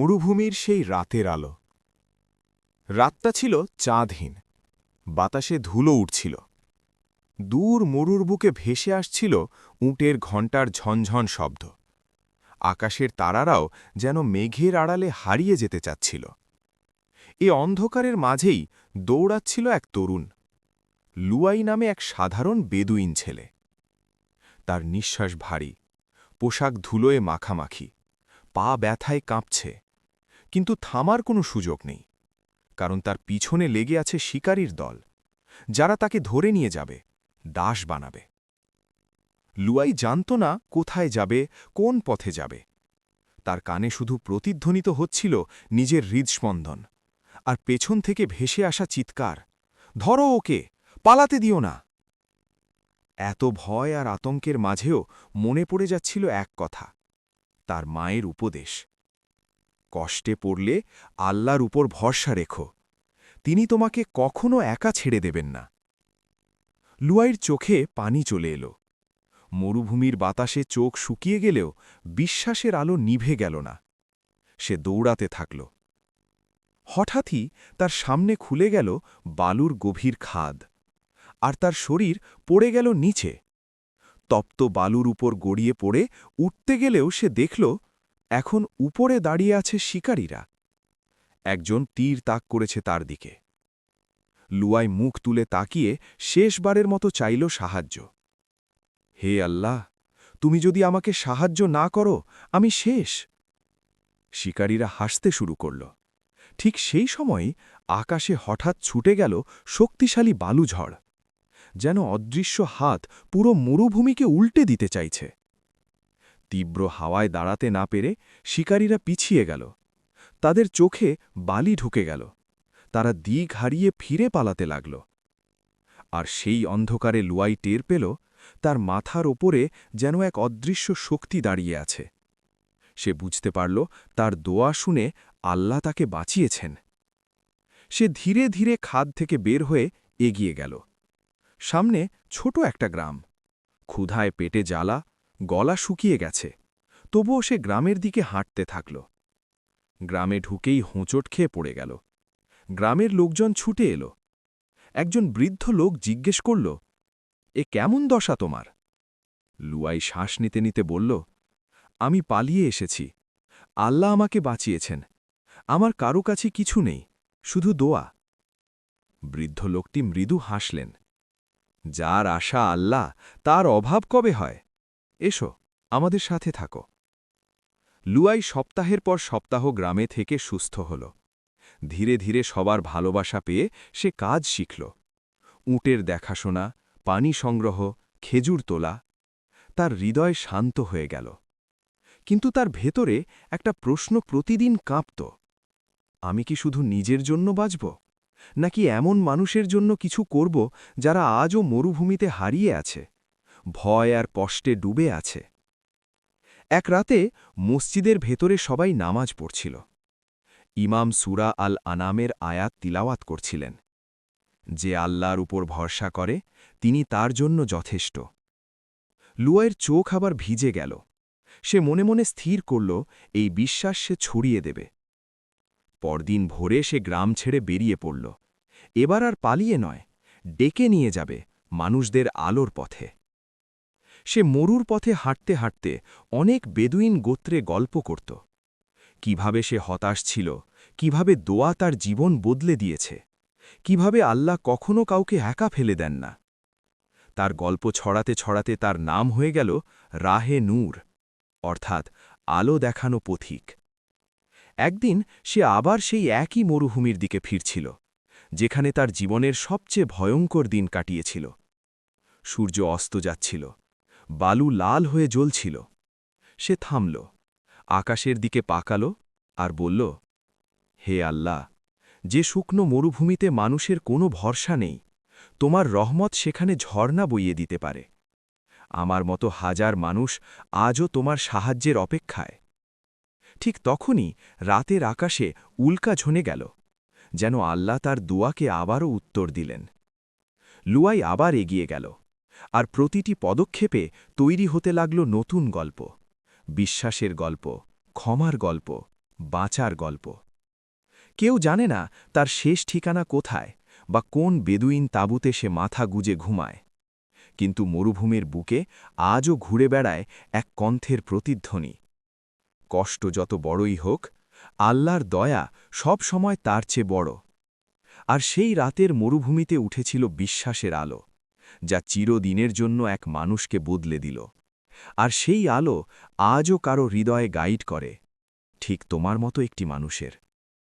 মরুভূমির সেই রাতের আলো। রাতটা ছিল চাঁদহীন। বাতাসে ধুলো উঠছিল। দূর মরুর বুকে ভেসে আসছিল উটের ঘণ্টার ঝনঝন শব্দ। আকাশের তারারাও যেন মেঘের আড়ালে হারিয়ে যেতে চাচ্ছিল। এ অন্ধকারের মাঝেই দৌড়াচ্ছিল এক তরুণ। লুয়াই নামে এক সাধারণ বেদুইন ছেলে। তার নিঃশ্বাস ভারী। পোশাক ধুলোয় মাখামাখি। পা ব্যথায় কাঁপছে। কিন্তু থামার কোনো সুযোগ নেই, কারণ তার পিছনে লেগে আছে শিকারীর দল। যারা তাকে ধরে নিয়ে যাবে, দাস বানাবে। লুয়াই জানত না কোথায় যাবে, কোন পথে যাবে। তার কানে শুধু প্রতিধ্বনিত হচ্ছিল নিজের হৃদস্পন্দন, আর পেছন থেকে ভেসে আসা চিৎকার, ধরো ওকে, পালাতে দিও না! এত ভয় আর আতঙ্কের মাঝেও মনে পড়ে যাচ্ছিল এক কথা, তার মায়ের উপদেশ। কষ্টে পড়লে আল্লাহর উপর ভরসা রেখো। তিনি তোমাকে কখনো একা ছেড়ে দেবেন না। লুয়াইর চোখে পানি চলে এলো। মরুভূমির বাতাসে চোখ শুকিয়ে গেলেও বিশ্বাসের আলো নিভে গেল না। সে দৌড়াতে থাকল। হঠাৎই তার সামনে খুলে গেল বালুর গভীর খাদ। আর তার শরীর পড়ে গেল নিচে। তপ্ত বালুর উপর গড়িয়ে পড়ে উঠতে গেলেও সে দেখল এখন উপরে দাঁড়িয়ে আছে শিকারীরা। একজন তীর তাক করেছে তার দিকে। লুয়াই মুখ তুলে তাকিয়ে শেষবারের মতো চাইল সাহায্য। হে আল্লাহ, তুমি যদি আমাকে সাহায্য না করো, আমি শেষ। শিকারীরা হাসতে শুরু করল। ঠিক সেই সময় আকাশে হঠাৎ ছুটে গেল শক্তিশালী বালুঝড় যেন অদৃশ্য হাত পুরো মরুভূমিকে উল্টে দিতে চাইছে। তীব্র হাওয়ায় দাঁড়াতে না পেরে শিকারীরা পিছিয়ে গেল। তাদের চোখে বালি ঢুকে গেল। তারা দিক হারিয়ে ফিরে পালাতে লাগল। আর সেই অন্ধকারে লুয়াই টের পেল তার মাথার ওপরে যেন এক অদৃশ্য শক্তি দাঁড়িয়ে আছে। সে বুঝতে পারল তার দোয়া শুনে আল্লাহ তাকে বাঁচিয়েছেন। সে ধীরে ধীরে খাদ থেকে বের হয়ে এগিয়ে গেল। সামনে ছোট একটা গ্রাম। ক্ষুধায় পেটে জ্বালা গলা শুকিয়ে গেছে। তবুও সে গ্রামের দিকে হাঁটতে থাকল। গ্রামে ঢুকেই হোঁচট খেয়ে পড়ে গেল। গ্রামের লোকজন ছুটে এলো। একজন বৃদ্ধ লোক জিজ্ঞেস করল, এ কেমন দশা তোমার? লুয়াই শ্বাস নিতে নিতে বলল, আমি পালিয়ে এসেছি। আল্লাহ আমাকে বাঁচিয়েছেন। আমার কারও কাছে কিছু নেই, শুধু দোয়া। বৃদ্ধ লোকটি মৃদু হাসলেন, যার আশা আল্লাহ, তার অভাব কবে হয়? এসো, আমাদের সাথে থাকো। লুয়াই সপ্তাহের পর সপ্তাহ গ্রামে থেকে সুস্থ হল। ধীরে ধীরে সবার ভালোবাসা পেয়ে সে কাজ শিখল। উটের দেখাশোনা, পানি সংগ্রহ, খেজুর তোলা, তার হৃদয় শান্ত হয়ে গেল। কিন্তু তার ভেতরে একটা প্রশ্ন প্রতিদিন কাঁপত। আমি কি শুধু নিজের জন্য বাঁচব, নাকি এমন মানুষের জন্য কিছু করব যারা আজও মরুভূমিতে হারিয়ে আছে? ভয় আর কষ্টে ডুবে আছে। এক রাতে মসজিদের ভেতরে সবাই নামাজ পড়ছিল। ইমাম সুরা আল আনামের আয়াত তিলাওয়াত করছিলেন। যে আল্লাহর উপর ভরসা করে, তিনি তার জন্য যথেষ্ট। লুয়ের চোখ আবার ভিজে গেল। সে মনে মনে স্থির করল, এই বিশ্বাস সে ছড়িয়ে দেবে। পরদিন ভোরে সে গ্রাম ছেড়ে বেরিয়ে পড়ল। এবার আর পালিয়ে নয়, ডেকে নিয়ে যাবে মানুষদের আলোর পথে। সে মরুর পথে হাঁটতে হাঁটতে অনেক বেদুইন গোত্রে গল্প করত। কীভাবে সে হতাশ ছিল, কীভাবে দোয়া তার জীবন বদলে দিয়েছে, কীভাবে আল্লাহ কখনো কাউকে একা ফেলে দেন না। তার গল্প ছড়াতে ছড়াতে তার নাম হয়ে গেল রাহে নূর, অর্থাৎ আলো দেখানো পথিক। একদিন সে আবার সেই একই মরুভূমির দিকে ফিরছিল, যেখানে তার জীবনের সবচেয়ে ভয়ঙ্কর দিন কাটিয়েছিল। সূর্য অস্ত যাচ্ছিল বালু লাল হয়ে জ্বলছিল। সে থামল, আকাশের দিকে পাকাল আর বলল, হে আল্লাহ, যে শুকনো মরুভূমিতে মানুষের কোনো ভরসা নেই, তোমার রহমত সেখানে ঝর্ণা বইয়ে দিতে পারে। আমার মতো হাজার মানুষ আজও তোমার সাহায্যের অপেক্ষায়। ঠিক তখনই রাতের আকাশে উল্কা ঝনে গেল, যেন আল্লাহ তার দুয়াকে আবারও উত্তর দিলেন। লুয়াই আবার এগিয়ে গেল। আর প্রতিটি পদক্ষেপে তৈরি হতে লাগল নতুন গল্প। বিশ্বাসের গল্প, ক্ষমার গল্প, বাঁচার গল্প। কেউ জানে না তার শেষ ঠিকানা কোথায় বা কোন বেদুইন তাঁবুতে সে মাথা গুজে ঘুমায়। কিন্তু মরুভূমির বুকে আজও ঘুরে বেড়ায় এক কণ্ঠের প্রতিধ্বনি। কষ্ট যত বড়ই হোক, আল্লাহর দয়া সব সময় তার চেয়ে বড়। আর সেই রাতের মরুভূমিতে উঠেছিল বিশ্বাসের আলো। যা চিরদিনের জন্য এক মানুষকে বদলে দিল। আর সেই আলো আজও কারও হৃদয়ে গাইড করে। ঠিক তোমার মতো একটি মানুষের।